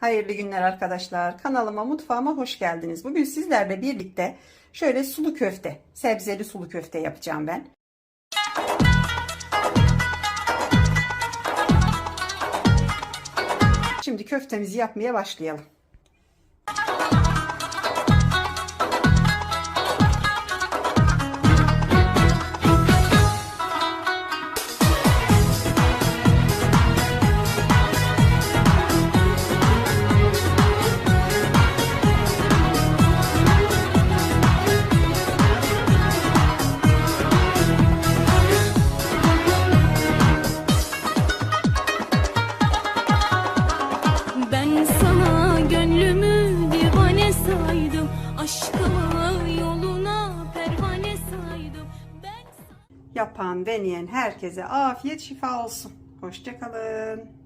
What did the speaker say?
Hayırlı günler arkadaşlar. Kanalıma, mutfağıma hoş geldiniz. Bugün sizlerle birlikte şöyle sulu köfte, sebzeli sulu köfte yapacağım ben. Şimdi köftemizi yapmaya başlayalım. Aşkımı yoluna pervane saydım Ben Yapan, deneyen herkese afiyet şifa olsun. Hoşçakalın.